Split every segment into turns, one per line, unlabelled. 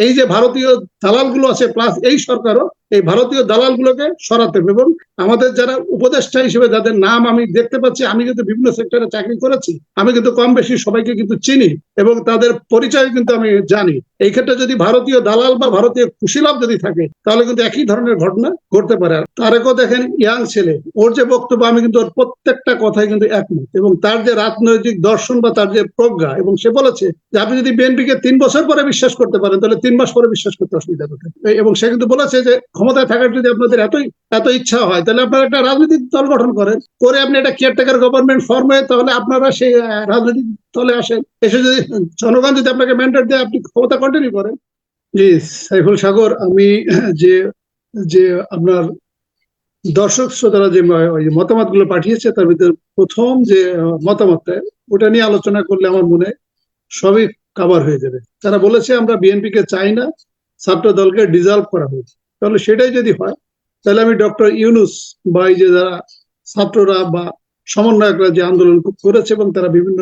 এই যে ভারতীয় দালালগুলো আছে প্লাস এই সরকারও এই ভারতীয় দালালগুলোকে সরাতে হবে এবং আমাদের যারা উপদেষ্টা হিসেবে যাদের নাম আমি দেখতে পাচ্ছি, আমি কিন্তু বিভিন্ন সেক্টরে চাকরি করেছি, আমি কিন্তু কম বেশি সবাইকে কিন্তু চিনি এবং তাদের পরিচয় কিন্তু আমি জানি। এই ক্ষেত্রে যদি ভারতীয় দালাল বা ভারতীয় কুশীলভ যদি থাকে, তাহলে কিন্তু একই ধরনের ঘটনা ঘটতে পারে। আর তারেকও দেখেন ইয়াং ছেলে, ওর যে বক্তব্য, আমি কিন্তু ওর প্রত্যেকটা কথাই কিন্তু একমত এবং তার যে রাজনৈতিক দর্শন বা তার যে প্রজ্ঞা এবং সে বলেছে যে আপনি যদি বিএনপিকে তিন বছর পরে বিশ্বাস করতে পারেন, তাহলে তিন মাস পরে বিশ্বাস করতে অসুবিধা কোথায়? এবং সে কিন্তু বলেছে যে ক্ষমতায় থাকার যদি আপনাদের এতই, এত ইচ্ছা হয়, তাহলে আপনারা একটা রাজনৈতিক দল গঠন করেন। করে আপনি একটা কেয়ারটেকার গভর্নমেন্ট ফর্ম ফর্মে তাহলে আপনারা সেই রাজনৈতিক দলে আসেন। এসে যদি, জনগণ যদি আপনাকে ম্যান্ডেট দেয়, আপনি ক্ষমতা কন্টিনিউ করেন। জি, সাইফুল সাগর, আমি যে যে আপনার দর্শক শ্রোতারা যে ম- ওই যে মতামতগুলো পাঠিয়েছে, তার ভিতরে প্রথম যে মতামতটা, ওটা নিয়ে আলোচনা করলে আমার মনে সবই কাবার হয়ে যাবে। তারা বলেছে, আমরা বিএনপি কে চাই না ছাত্র দলকে ডিজলভ করা হয়েছে তাহলে সেটাই যদি হয়, তাহলে আমি ডক্টর ইউনুস বা এই যে যারা ছাত্ররা বা সমন্বয়করা যে আন্দোলন করেছে এবং তারা বিভিন্ন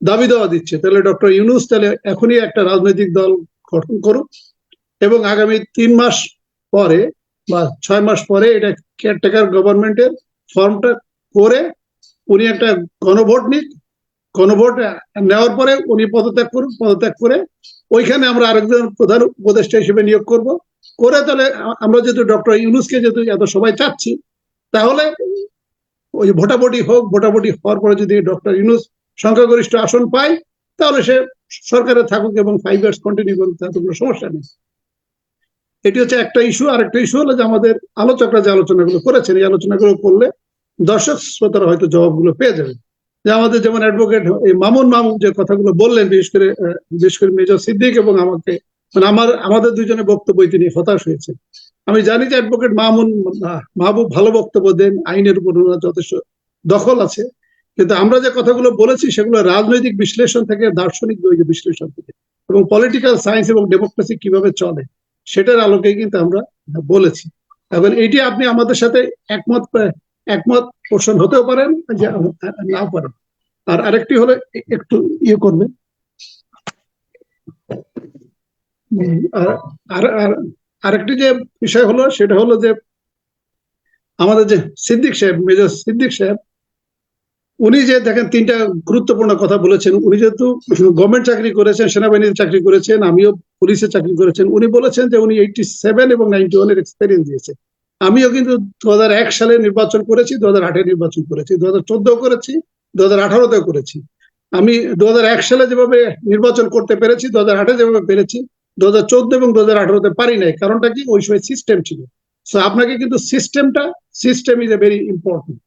দাবি দেওয়া দিচ্ছে, তাহলে ডক্টর ইউনুস তাহলে এখনই একটা রাজনৈতিক দল গঠন করুক এবং আগামী তিন মাস পরে বা ছয় মাস পরে এটা কেয়ারটেকার গভর্নমেন্টের ফর্মটা করে উনি একটা গণভোট নিক, গণভোট নেওয়ার পরে উনি পদত্যাগ করুন পদত্যাগ করে ওইখানে আমরা আরেকজন প্রধান উপদেষ্টা হিসেবে নিয়োগ করব। করে তাহলে আমরা যেহেতু ডক্টর ইউনুসকে যেহেতু এত সবাই চাচ্ছি, তাহলে ওই ভোটাভুটি হোক, ভোটাভুটি হওয়ার পরে যদি ডক্টর ইউনুস সংখ্যাগরিষ্ঠ আসন পায়, তাহলে সে সরকারে থাকুক এবং ফাইভ ইয়ার্স কন্টিনিউ করুক তাতে কোনো সমস্যা নেই। এটি হচ্ছে একটা ইস্যু আর একটা ইস্যু হলো যে আমাদের আলোচকরা যে আলোচনাগুলো করেছেন, এই আলোচনাগুলো করলে দর্শক শ্রোতারা হয়তো জবাবগুলো পেয়ে যাবে। যে আমাদের যেমন অ্যাডভোকেট এই মামুন মামুন যে কথাগুলো বললেন, বিশেষ করে বিশেষ করে মেজর সিদ্দিক এবং আমাকে মানে আমার আমাদের দুজনের বক্তব্য তিনি হতাশ হয়েছে আমি জানি যে অ্যাডভোকেট মামুন মাহবুব ভালো বক্তব্য দেন আইনের উপর যথেষ্ট দখল আছে। কিন্তু আমরা যে কথাগুলো বলেছি সেগুলো রাজনৈতিক বিশ্লেষণ থেকে দার্শনিক বিশ্লেষণ থেকে এবং পলিটিক্যাল সায়েন্স এবং ডেমোক্রেসি কীভাবে চলে সেটার আলোকে কিন্তু আমরা বলেছি। এখন এটি আপনি আমাদের সাথে একমত একমত পোষণ হতেও পারেন যে নাও পারেন। আর আরেকটি হলো একটু ইয়ে করবে উম, আর আর- আর আরেকটি যে বিষয় হলো সেটা হলো যে আমাদের যে সিদ্দিক সাহেব মেজর সিদ্দিক সাহেব উনি যে দেখেন তিনটা গুরুত্বপূর্ণ কথা বলেছেন। উনি যেহেতু গভর্নমেন্ট চাকরি করেছেন সেনাবাহিনীতে চাকরি করেছেন আমিও পুলিশে চাকরি করেছেন উনি বলেছেন যে উনি এইটি সেভেন এবং নাইনটি ওয়ানের এক্সপিরিয়েন্স দিয়েছে আমিও কিন্তু দু এক সালে নির্বাচন করেছি দু হাজার আটে নির্বাচন করেছি দু হাজার চোদ্দ করেছি দু হাজার আঠারোতেও করেছি। আমি দু হাজার এক সালে যেভাবে নির্বাচন করতে পেরেছি দু হাজার আটে যেভাবে পেরেছি দু হাজার চোদ্দ এবং দু হাজার আঠারোতে পারি নাই। কারণটা কি? ওই সময় সিস্টেম ছিল। সো আপনাকে কিন্তু সিস্টেমটা system is a very important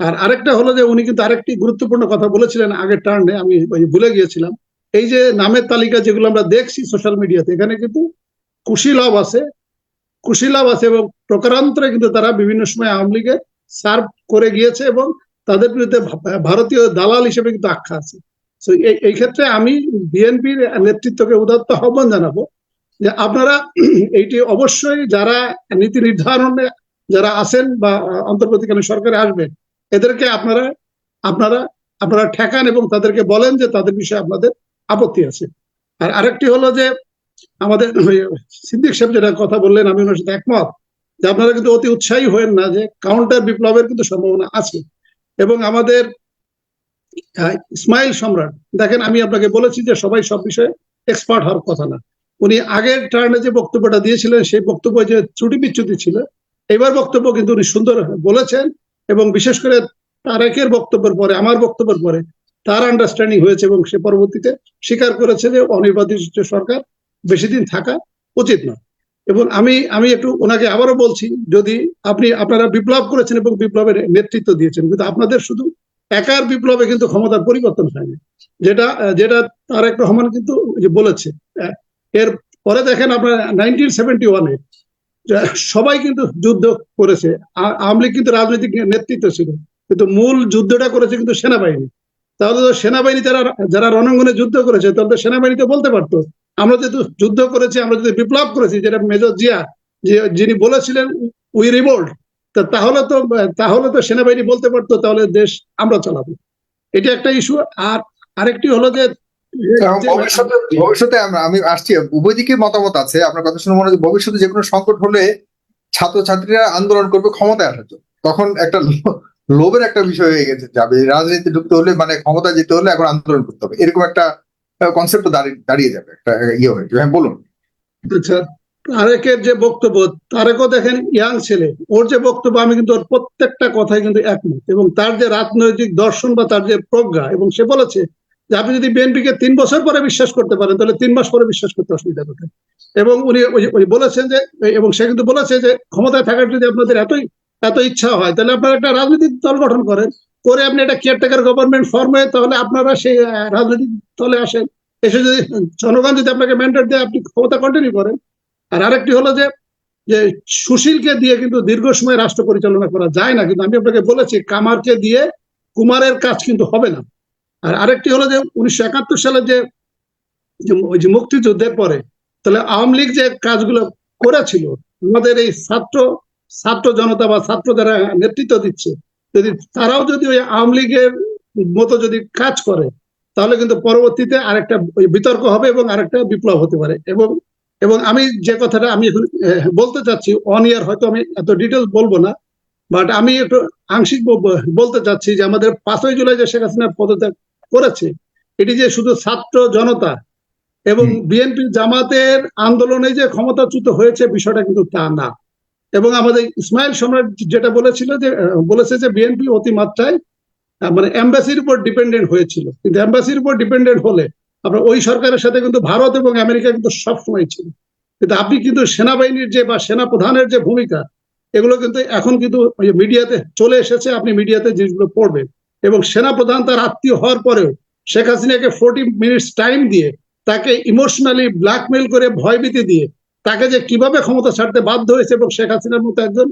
আর আরেকটা হলো যে, উনি কিন্তু আরেকটি গুরুত্বপূর্ণ কথা বলেছিলেন আগের টার্নে আমি ভুলে গিয়েছিলাম। এই যে, নামের তালিকা যেগুলো আমরা দেখছি সোশ্যাল মিডিয়াতে এখানে কিন্তু কুশীলভ আছে। কুশীলভ আছে এবং প্রকারান্তরে কিন্তু তারা বিভিন্ন সময় আওয়ামী লীগের সার্ভ করে গিয়েছে এবং তাদের বিরুদ্ধে ভারতীয় দালাল হিসেবে কিন্তু আখ্যা আছে। এই এই ক্ষেত্রে আমি বিএনপির নেতৃত্বকে উদাত্ত আহ্বান জানাব যে আপনারা এইটি অবশ্যই যারা নীতি নির্ধারণে যারা আছেন বা অন্তর্বর্তীকালীন সরকারে আসবেন, এদেরকে আপনারা আপনারা আপনারা ঠেকান এবং তাদেরকে বলেন যে তাদের বিষয়ে আপনাদের আপত্তি আছে। আর আরেকটি হলো যে আমাদের সিদ্দিক সাহেব যেটা কথা বললেন, আমি ওনার সাথে একমত যে আপনারা কিন্তু অতি উৎসাহী হয়েন না যে কাউন্টার বিপ্লবের কিন্তু সম্ভাবনা আছে। এবং আমাদের ইসমাইল সম্রাট। দেখেন, আমি আপনাকে বলেছি যে সবাই সব বিষয়ে এক্সপার্ট হওয়ার কথা না। উনি আগের টার্নে যে বক্তব্যটা দিয়েছিলেন, সেই বক্তব্য যে ত্রুটি বিচ্যুতি ছিল, এবার বক্তব্য কিন্তু উনি সুন্দর বলেছেন এবং বিশেষ করে তারেকের বক্তব্যের পরে, আমার বক্তব্যের পরে তার আন্ডারস্ট্যান্ডিং হয়েছে এবং সে পরবর্তীতে স্বীকার করেছে যে অনির্বাচিত সরকার বেশি দিন থাকা উচিত নয়। এবং আমি আমি একটু ওনাকে আবারও বলছি, যদি আপনি, আপনারা বিপ্লব করেছেন এবং বিপ্লবের নেতৃত্ব দিয়েছেন, কিন্তু আপনাদের শুধু একার বিপ্লবে কিন্তু ক্ষমতার পরিবর্তন হয়নি। যেটা যেটা তারেক রহমান কিন্তু বলেছে, এর পরে দেখেন আপনার নাইনটিন সেভেন্টি ওয়ানে সবাই কিন্তু যুদ্ধ করেছে আওয়ামী কিন্তু রাজনৈতিক নেতৃত্ব ছিল, কিন্তু মূল যুদ্ধটা করেছে কিন্তু সেনাবাহিনী। তাহলে তো সেনাবাহিনী যারা যারা রণাঙ্গনে যুদ্ধ করেছে, তাহলে তো সেনাবাহিনী তো বলতে পারতো, আমরা যেহেতু যুদ্ধ করেছি, আমরা যদি বিপ্লব করেছি, যেটা মেজর জিয়া যিনি বলেছিলেন উই রিভোল্ট তাহলে তো তাহলে তো সেনাবাহিনী বলতে পারতো তাহলে দেশ আমরা চালাবো। এটা একটা ইস্যু আর আরেকটি হলো যে
ভবিষ্যতে ভবিষ্যতে আমরা আমি আসছি। উভয় দিকে মতামত আছে। আপনার কথা শুনে মনে হয় ভবিষ্যতে যে কোনো সংকট হলে ছাত্রছাত্রীরা আন্দোলন করবে ক্ষমতায় আসার জন্য। তখন একটা লোভের একটা বিষয় হয়ে গেছে যাবে রাজনীতি ঢুকতে হলে মানে ক্ষমতা যেতে হলে এখন আন্দোলন করতে হবে। এরকম একটা কনসেপ্ট দাঁড়িয়ে দাঁড়িয়ে যাবে একটা ইয়ে হয়ে। হ্যাঁ বলুন।
আচ্ছা তারেকের যে বক্তব্য, তারেকও দেখেন ইয়াং ছেলে, ওর যে বক্তব্য আমি কিন্তু ওর প্রত্যেকটা কথাই কিন্তু একমত। এবং তার যে রাজনৈতিক দর্শন বা তার যে প্রজ্ঞা, এবং সে বলেছে যে আপনি যদি বিএনপিকে তিন বছর পরে বিশ্বাস করতে পারেন, তাহলে তিন মাস পরে বিশ্বাস করতে অসুবিধা কোথায় এবং উনি ওই- বলেছেন যে, এবং সে কিন্তু বলেছে যে, ক্ষমতায় থাকার যদি আপনাদের এতই, এত ইচ্ছা হয়, তাহলে আপনারা একটা রাজনৈতিক দল গঠন করেন। করে আপনি একটা কেয়ারটেকার গভর্নমেন্ট ফর্মে তাহলে আপনারা সেই রাজনৈতিক দলে আসেন। এসে যদি জনগণ যদি আপনাকে ম্যান্ডেট দেয়, আপনি ক্ষমতা কন্টিনিউ করেন। আর আরেকটি হলো যে যে সুশীলকে দিয়ে কিন্তু দীর্ঘ সময় রাষ্ট্র পরিচালনা করা যায় না, কিন্তু আমি আপনাকে বলেছি, কামারকে দিয়ে কুমারের কাজ কিন্তু হবে না। আর আরেকটি হলো যে, উনিশশো একাত্তর সালে যে ওই যে মুক্তিযুদ্ধের পরে, তাহলে আওয়ামী লীগ যে কাজগুলো করেছিল, আমাদের এই ছাত্র ছাত্র জনতা বা ছাত্র যারা নেতৃত্ব দিচ্ছে, যদি তারাও যদি ওই আওয়ামী লীগের মতো যদি কাজ করে, তাহলে কিন্তু পরবর্তীতে আরেকটা বিতর্ক হবে এবং আরেকটা বিপ্লব হতে পারে। এবং এবং আমি যে কথাটা আমি এখন বলতে চাচ্ছি অন ইয়ার হয়তো আমি এত ডিটেলস বলব না বাট আমি একটু আংশিক বলতে চাচ্ছি যে আমাদের পাঁচই জুলাই যে শেখ হাসিনা পদত্যাগ করেছে এটি যে শুধু ছাত্র জনতা এবং বিএনপি জামাতের আন্দোলনে যে ক্ষমতাচ্যুত হয়েছে বিষয়টা কিন্তু তা না। এবং আমাদের ইসমাইল সম্রাট যেটা বলেছিল যে বলেছে যে বিএনপি অতিমাত্রায় মানে এম্বাসির উপর ডিপেন্ডেন্ট হয়েছিল। কিন্তু এম্বাসির উপর ডিপেন্ডেন্ট হলে আপনার ওই সরকারের সাথে কিন্তু ভারত এবং আমেরিকা কিন্তু সবসময় ছিল। কিন্তু আপনি কিন্তু সেনাবাহিনীর যে বা সেনা প্রধানের যে ভূমিকা, এগুলো কিন্তু এখন কিন্তু মিডিয়াতে চলে এসেছে, আপনি মিডিয়াতে জিনিসগুলো পড়বেন। এবং সেনা প্রধান তার আত্মীয় হওয়ার পরেও শেখ হাসিনাকে ফোর্টি মিনিটস টাইম দিয়ে তাকে ইমোশনালি ব্ল্যাকমেল করে ভয়ভীতি দিয়ে তাকে যে কীভাবে ক্ষমতা ছাড়তে বাধ্য হয়েছে এবং শেখ হাসিনার মতো একজন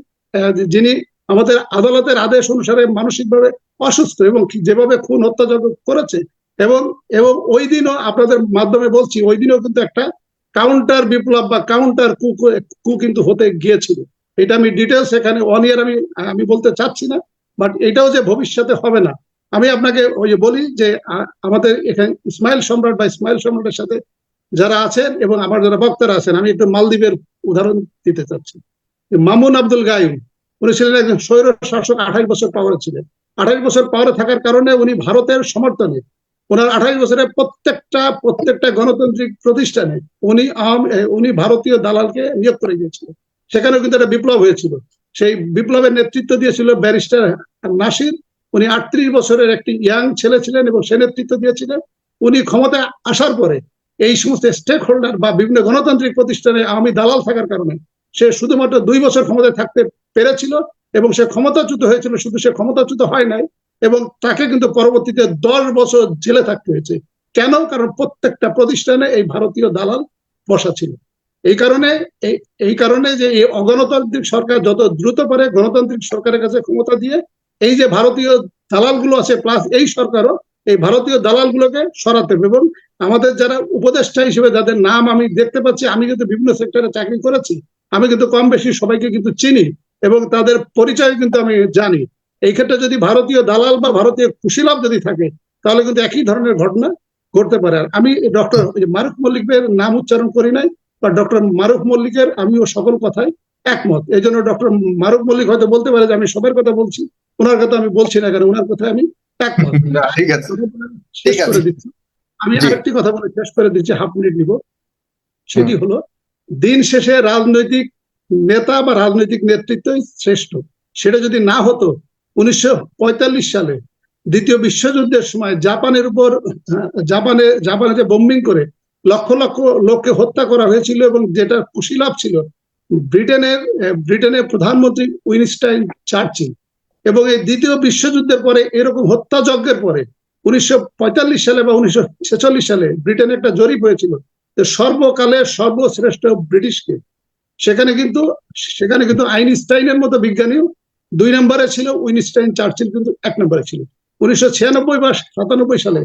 যিনি আমাদের আদালতের আদেশ অনুসারে মানসিকভাবে অসুস্থ এবং যেভাবে খুন হত্যাযজ্ঞ করেছে এবং এবং ওই দিনও আপনাদের মাধ্যমে বলছি ওই দিনও কিন্তু একটা কাউন্টার বিপ্লব বা কাউন্টার কু কু কিন্তু হতে গিয়েছিল। এটা আমি ডিটেলস এখানে ওয়ান ইয়ার আমি আমি বলতে চাচ্ছি না বাট এটাও যে ভবিষ্যতে হবে না। আমি আপনাকে ওই বলি যে আমাদের এখানে ইসমাইল সম্রাট বা ইসমাইল সম্রাটের সাথে যারা আছেন এবং আমার যারা বক্তারা আছেন, আমি একটু মালদ্বীপের উদাহরণ দিতে চাচ্ছি। মামুন আব্দুল গায়ুম, উনি ছিলেন একজন স্বৈর শাসক আঠাশ বছর পাওয়ারে ছিলেন। আঠাশ বছর পাওয়ারে থাকার কারণে উনি ভারতের সমর্থনে ওনার আঠাশ বছরের প্রত্যেকটা প্রত্যেকটা গণতান্ত্রিক প্রতিষ্ঠানে উনি এ, উনি ভারতীয় দালালকে নিয়োগ করে দিয়েছিলেন সেখানে কিন্তু একটা বিপ্লব হয়েছিল। সেই বিপ্লবের নেতৃত্ব দিয়েছিল ব্যারিস্টার নাসির। উনি আটত্রিশ বছরের একটি ইয়াং ছেলে ছিলেন এবং সে নেতৃত্ব দিয়েছিলেন। উনি ক্ষমতায় আসার পরে এই সমস্ত স্টেক হোল্ডার বা বিভিন্ন গণতান্ত্রিক প্রতিষ্ঠানে আওয়ামী দালাল থাকার কারণে সে শুধুমাত্র দুই বছর ক্ষমতায় থাকতে পেরেছিল এবং সে ক্ষমতাচ্যুত হয়েছিল। শুধু সে ক্ষমতাচ্যুত হয় নাই এবং তাকে কিন্তু পরবর্তীতে দশ বছর জেলে থাকতে হয়েছে। কেন? কারণ প্রত্যেকটা প্রতিষ্ঠানে এই ভারতীয় দালাল বসা ছিল। এই কারণে এই কারণে যে এই অগণতান্ত্রিক সরকার যত দ্রুত পারে গণতান্ত্রিক সরকারের কাছে ক্ষমতা দিয়ে, এই যে ভারতীয় দালালগুলো আছে প্লাস এই সরকারও, এই ভারতীয় দালালগুলোকে সরাতে হবে। এবং আমাদের যারা উপদেষ্টা হিসেবে যাদের নাম আমি দেখতে পাচ্ছি, আমি কিন্তু বিভিন্ন সেক্টরে চাকরি করেছি, আমি কিন্তু কম বেশি সবাইকে কিন্তু চিনি এবং তাদের পরিচয় কিন্তু আমি জানি। এই ক্ষেত্রে যদি ভারতীয় দালাল বা ভারতীয় কুশীলভ যদি থাকে তাহলে কিন্তু একই ধরনের ঘটনা ঘটতে পারে। আর আমি ডক্টর মারুফ মল্লিকের নাম উচ্চারণ করি নাই বা ডক্টর মারুফ মল্লিকের আমিও সকল কথাই একমত। এই জন্য ডক্টর মারুফ মল্লিক হয়তো বলতে পারে যে আমি সবার কথা বলছি ওনার কথা আমি বলছি না কারণ ওনার কথা আমি একমত।
না, ঠিক আছে। ঠিক আছে।
দিচ্ছি। আমি। আরেকটি কথা বলে শেষ করে দিচ্ছি হাফ মিনিট নিব। সেটি হলো দিন শেষে রাজনৈতিক নেতা বা রাজনৈতিক নেতৃত্বই শ্রেষ্ঠ। সেটা যদি না হতো উনিশশো পঁয়তাল্লিশ সালে দ্বিতীয় বিশ্বযুদ্ধের সময় জাপানের উপর, জাপানে জাপানে যে বোম্বিং করে লক্ষ লক্ষ লোককে হত্যা করা হয়েছিল এবং যেটা কুশীলাভ ছিল, ব্রিটেনের ব্রিটেনের প্রধানমন্ত্রী উইনস্টাইন চার্চিল এবং এই দ্বিতীয় বিশ্বযুদ্ধের পরে এরকম হত্যাযজ্ঞের পরে উনিশশো পঁয়তাল্লিশ সালে বা উনিশশো ছেচল্লিশ সালে ব্রিটেনে একটা জরিপ হয়েছিল যে সর্বকালের সর্বশ্রেষ্ঠ ব্রিটিশকে। সেখানে কিন্তু সেখানে কিন্তু আইনস্টাইনের মতো বিজ্ঞানীও দুই নম্বরে ছিল উইনস্টাইন চার্চিল, কিন্তু এক নম্বরে ছিল। উনিশশো ছিয়ানব্বই বা সাতানব্বই সালে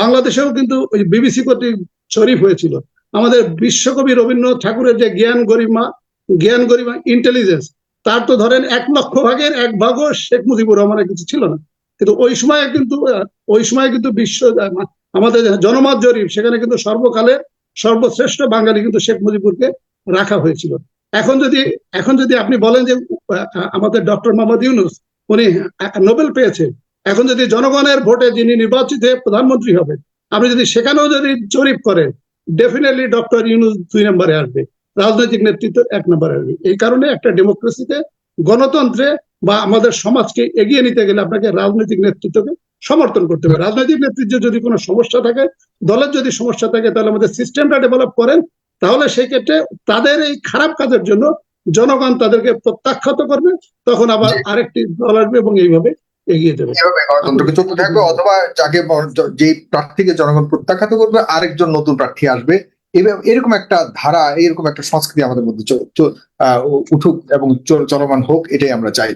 বাংলাদেশেও কিন্তু ওই বিবিসি কর্তৃক জরিপ হয়েছিল। আমাদের বিশ্বকবি রবীন্দ্রনাথ ঠাকুরের যে জ্ঞান গরিমা জ্ঞান গরিমা ইন্টেলিজেন্স তার তো ধরেন এক লক্ষ ভাগের এক ভাগও শেখ মুজিবুর রহমানের কিছু ছিল না। কিন্তু ওই সময় কিন্তু, ওই সময় কিন্তু বিশ্ব, আমাদের জনমত জরিপ, সেখানে কিন্তু সর্বকালের সর্বশ্রেষ্ঠ বাঙালি কিন্তু শেখ মুজিবুরকে রাখা হয়েছিল। এখন যদি এখন যদি আপনি বলেন যে আমাদের ডক্টর মোহাম্মদ ইউনুস, উনি নোবেল পেয়েছেন, এখন যদি জনগণের ভোটে যিনি নির্বাচিত প্রধানমন্ত্রী হবেন, আপনি যদি সেখানেও যদি জরিপ করেন ডেফিনেটলি ডক্টর ইউনুস দুই নম্বরে আসবে, রাজনৈতিক নেতৃত্ব এক নম্বরে আসবে। এই কারণে একটা ডেমোক্রেসিতে গণতন্ত্রে বা আমাদের সমাজকে এগিয়ে নিতে গেলে আপনাকে রাজনৈতিক নেতৃত্বকে সমর্থন করতে হবে। রাজনৈতিক নেতৃত্বে যদি কোনো সমস্যা থাকে, দলের যদি সমস্যা থাকে, তাহলে আমাদের সিস্টেমটা ডেভেলপ করেন তাহলে সেই ক্ষেত্রে তাদের এই খারাপ কাজের জন্য জনগণ তাদেরকে প্রত্যাখ্যাত করবে তখন আবার আরেকটি দল আসবে এবং এইভাবে এগিয়ে
গণতন্ত্রকে চলতে থাকবে? অথবা যাকে যে প্রার্থীকে জনগণ প্রত্যাখ্যাত করবে আরেকজন নতুন প্রার্থী আসবে। এরকম একটা ধারা এরকম একটা সংস্কৃতি আমাদের মধ্যে উঠুক এবং চলমান হোক এটাই আমরা চাই।